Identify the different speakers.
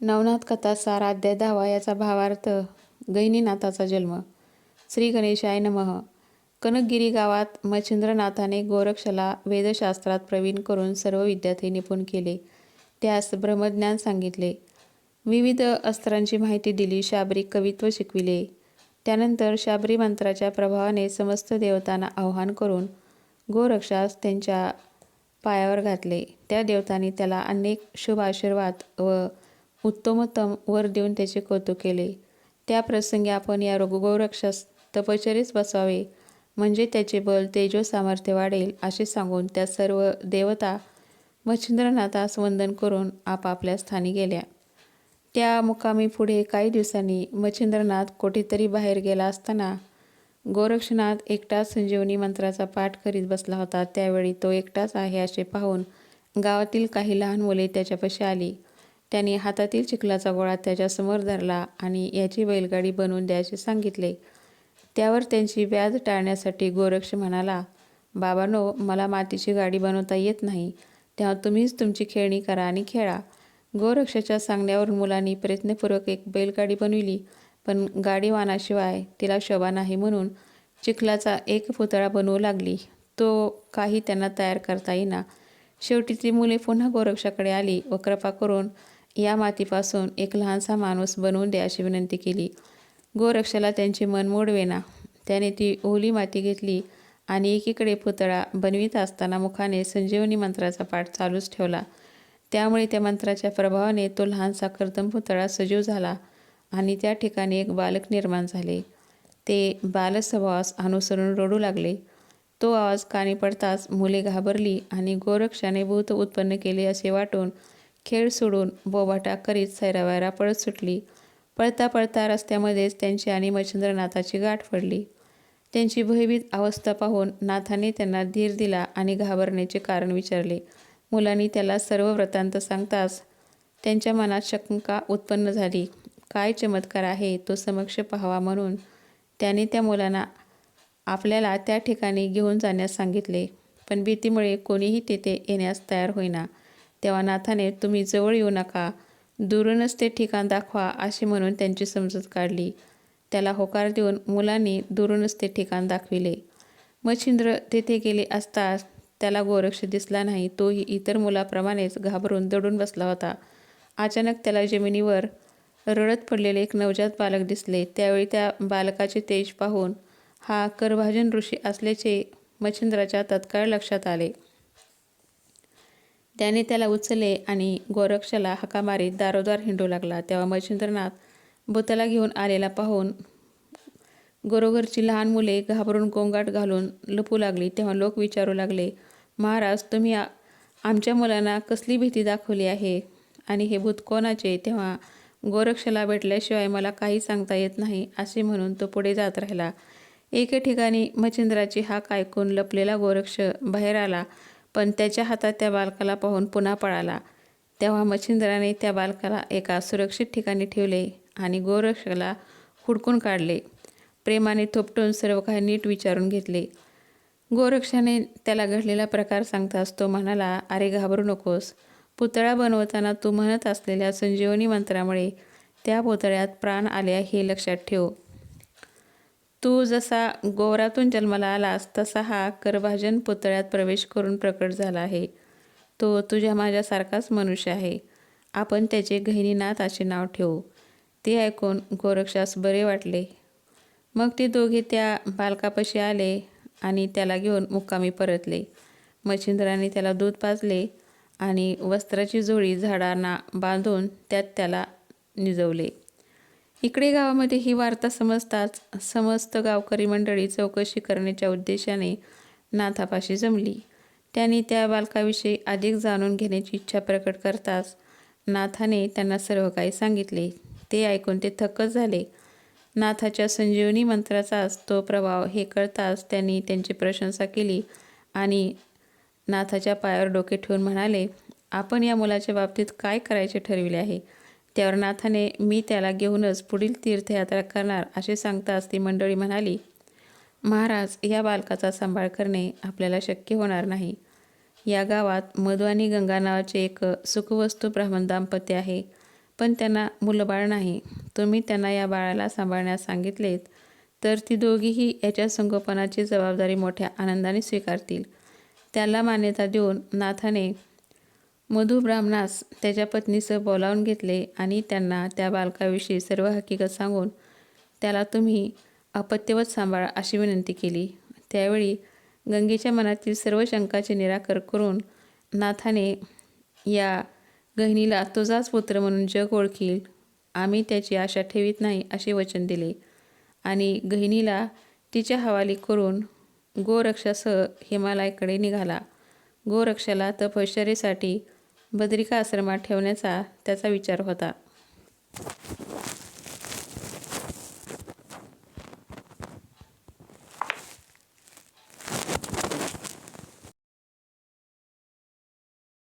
Speaker 1: नवनाथ कथा सार धावा याचा भावार्थ गैनीनाथाचा जन्म. श्री गणेशाय नमः. कनकगिरी गावात मच्छिंद्रनाथाने गोरक्षला वेदशास्त्रात प्रवीण करून सर्व विद्यार्थी निपुण केले. त्यास ब्रह्मज्ञान सांगितले. विविध अस्त्रांची माहिती दिली शाबरी कवित्व शिकविले. त्यानंतर शाबरी मंत्राच्या प्रभावाने समस्त देवतांना आव्हान करून गोरक्षास त्यांच्या पायावर घातले. त्या देवतांनी त्याला अनेक शुभ आशीर्वाद व उत्तमोत्तम वर देऊन त्याचे कौतुक केले. त्या प्रसंगी आपण या गोरक्षास तपश्चर्येस बसावे. म्हणजे त्याचे बल तेजो सामर्थ्य वाढेल असे सांगून त्या सर्व देवता मच्छिंद्रनाथास वंदन करून आपापल्या स्थानी गेल्या. त्या मुकामी पुढे काही दिवसांनी मच्छिंद्रनाथ कोठेतरी बाहेर गेला असताना गोरक्षनाथ एकटाच संजीवनी मंत्राचा पाठ करीत बसला होता. त्यावेळी तो एकटाच आहे असे पाहून गावातील काही लहान मुले त्याच्यापाशी आली. त्यांनी हातातील चिखलाचा गोळा त्याच्यासमोर धरला आणि याची बैलगाडी बनवून द्यायचे सांगितले. त्यावर त्यांची व्याज टाळण्यासाठी गोरक्ष म्हणाला बाबानो मला मातीची गाडी बनवता येत नाही. तेव्हा तुम्हीच तुमची खेळणी करा आणि खेळा. गोरक्षाच्या सांगण्यावर मुलांनी प्रयत्नपूर्वक एक बैलगाडी बनविली पण गाडी वानाशिवाय तिला शोभा नाही म्हणून चिखलाचा एक पुतळा बनवू लागली. तो काही त्यांना तयार करता येईना. शेवटी ती मुले पुन्हा गोरक्षाकडे आली व कृपा करून या मातीपासून एक लहानसा माणूस बनवून द्या अशी विनंती केली. गोरक्षाला त्यांचे मन मोडवेना. त्याने ती ओली माती घेतली आणि एकीकडे पुतळा बनवित असताना मुखाने संजीवनी मंत्राचा पाठ चालूच ठेवला. त्यामुळे त्या मंत्राच्या प्रभावाने तो लहानसा कर्दम पुतळा सजीव झाला आणि त्या ठिकाणी एक बालक निर्माण झाले. ते बालस्वभावास अनुसरून रडू लागले. तो आवाज कानी पडताच मुले घाबरली आणि गोरक्षाने भूत उत्पन्न केले असे वाटून खेळ सोडून बोबाटा करीत सैरावैरा पळत सुटली. पळता पळता रस्त्यामध्येच त्यांची आणि मच्छिंद्रनाथाची गाठ पडली. त्यांची भयभीत अवस्था पाहून नाथाने त्यांना धीर दिला आणि घाबरण्याचे कारण विचारले. मुलांनी त्याला सर्व वृत्तांत सांगताच त्यांच्या मनात शंका उत्पन्न झाली. काय चमत्कार आहे तो समक्ष पाहावा म्हणून त्याने त्या मुलांना आपल्याला त्या ठिकाणी घेऊन जाण्यास सांगितले. पण भीतीमुळे कोणीही तेथे येण्यास तयार होईना. तेव्हा नाथाने तुम्ही जवळ येऊ नका. दुरूनच ते ठिकाण दाखवा असे म्हणून त्यांची समजूत काढली. त्याला होकार देऊन मुलांनी दुरूनच ते ठिकाण दाखविले. मच्छिंद्र तेथे गेले असताच त्याला गोरक्ष दिसला नाही. तोही इतर मुलाप्रमाणेच घाबरून दडून बसला होता. अचानक त्याला जमिनीवर रडत पडलेले एक नवजात बालक दिसले. त्यावेळी त्या बालकाचे तेज पाहून हा करभाजन ऋषी असल्याचे मच्छिंद्राच्या तत्काळ लक्षात आले. त्याने त्याला उचलले आणि गोरक्षाला हाका मारीत दारोदार हिंडू लागला. तेव्हा मच्छिंद्रनाथ भूताला घेऊन आलेला पाहून घरोघरची लहान मुले घाबरून गोंगाट घालून लपू लागली. तेव्हा लोक विचारू लागले महाराज तुम्ही आमच्या मुलांना कसली भीती दाखवली आहे? आणि हे भूत कोणाचे? तेव्हा गोरक्षला भेटल्याशिवाय मला काही सांगता येत नाही असे म्हणून तो पुढे जात राहिला. एके ठिकाणी मच्छिंद्राची हाक ऐकून लपलेला गोरक्ष बाहेर आला. पण त्याच्या हातात त्या बालकाला पाहून पुन्हा पळाला. तेव्हा मच्छिंद्राने त्या बालकाला एका सुरक्षित ठिकाणी ठेवले आणि गोरक्षकाला हुडकून काढले. प्रेमाने थोपटून सर्व काही नीट विचारून घेतले. गोरक्षाने त्याला घडलेला प्रकार सांगताच तो म्हणाला अरे घाबरू नकोस. पुतळा बनवताना तू म्हणत असलेल्या संजीवनी मंत्रामुळे त्या पुतळ्यात प्राण आले हे लक्षात ठेव. तू जसा गोवरातून जन्माला आलास तसा हा करभाजन पुतळ्यात प्रवेश करून प्रकट झाला आहे. तो तुझ्या माझ्यासारखाच मनुष्य आहे. आपण त्याचे गहिनीनाथ असे नाव ठेवू. ते ऐकून गोरक्षास बरे वाटले. मग ते दोघे त्या बालकापाशी आले आणि त्याला घेऊन मुक्कामी परतले. मच्छिंद्राने त्याला दूध पाजले आणि वस्त्राची जोडी झाडांना बांधून त्यात त्याला निजवले. इकडे गावामध्ये ही वार्ता समजताच समस्त गावकरी मंडळी चौकशी करण्याच्या उद्देशाने नाथापाशी जमली. त्यांनी त्या बालकाविषयी अधिक जाणून घेण्याची इच्छा प्रकट करताच नाथाने त्यांना सर्व काही सांगितले. ते ऐकून ते थक्कच झाले. नाथाच्या संजीवनी मंत्राचाच तो प्रभाव हे कळताच त्यांनी त्यांची प्रशंसा केली आणि नाथाच्या पायावर डोके ठेवून म्हणाले आपण या मुलाच्या बाबतीत काय करायचे ठरविले आहे? त्यावर नाथाने मी त्याला घेऊनच पुढील तीर्थयात्रा करणार असे सांगताच ती मंडळी म्हणाली महाराज या बालकाचा सांभाळ करणे आपल्याला शक्य होणार नाही. या गावात मधु आणि गंगा नावाचे एक सुखवस्तू ब्राह्मण दाम्पत्य आहे पण त्यांना मुलंबाळ नाही. तुम्ही त्यांना या बाळाला सांभाळण्यास सांगितलेत तर ती दोघीही याच्या संगोपनाची जबाबदारी मोठ्या आनंदाने स्वीकारतील. त्याला मान्यता देऊन नाथाने मधु ब्राह्मणास त्याच्या पत्नीसह बोलावून घेतले आणि त्यांना त्या बालकाविषयी सर्व हकीकत सांगून त्याला तुम्ही अपत्यवत सांभाळा अशी विनंती केली. त्यावेळी गंगेच्या मनातील सर्व शंकाचे निराकर करून नाथाने या गहिनीला तुझाच पुत्र म्हणून जग ओळखील. आम्ही त्याची आशा ठेवीत नाही असे वचन दिले. आणि गहिनीला तिच्या हवाली करून गोरक्षासह हिमालयाकडे निघाला. गोरक्षाला तपश्चर्येसाठी बदरिका आश्रमात ठेवण्याचा त्याचा विचार होता.